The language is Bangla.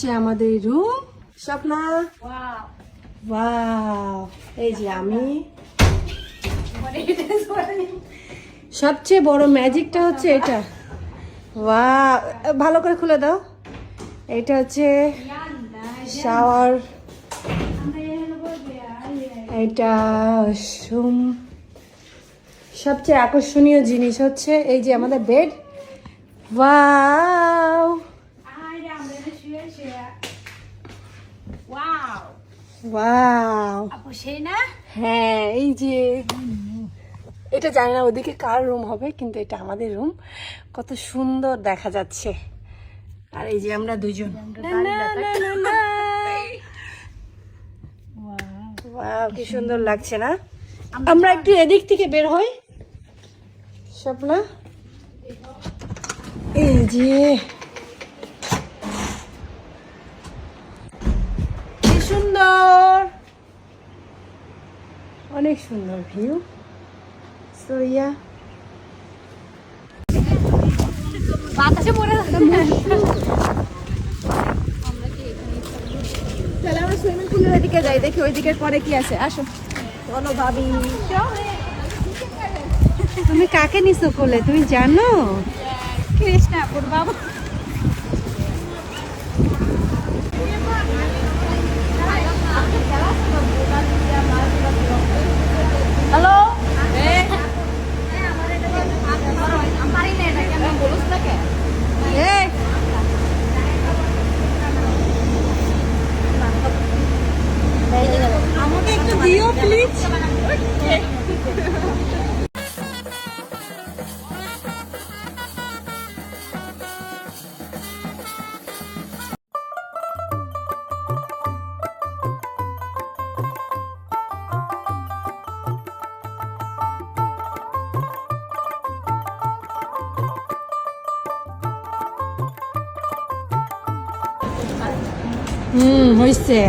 হচ্ছে আমাদের রুম স্বপ্না? এই যে আমি। সবচেয়ে বড় ম্যাজিকটা হচ্ছে এটা। ওয়া ভালো করে খুলে দাও। এটা হচ্ছে শাওয়ার এটা সবচেয়ে আকর্ষণীয় জিনিস হচ্ছে এই যে আমাদের বেড ওয়াও সেই না? হ্যাঁ এই যে এটা জানি না ওদিকে কার রুম হবে কিন্তু এটা আমাদের রুম কত সুন্দর দেখা যাচ্ছে। আর এই যে আমরা দুজন। কি সুন্দর লাগছে না? আমরা একটু এদিক থেকে বের হই। স্বপ্না? এই যে। অনেক সুন্দর ভিউ সো ইয়া বাতাসে পড়ে তাহলে আমরা সুইমিং পুলের ওইদিকে যাই দেখি ওইদিকে পরে কি আছে। আসো। চলো ভাবি। তুমি কাকে নিছো কোলে? তুমি জানো? কৃষ্ণাপুর বাবা হুম হয়েছে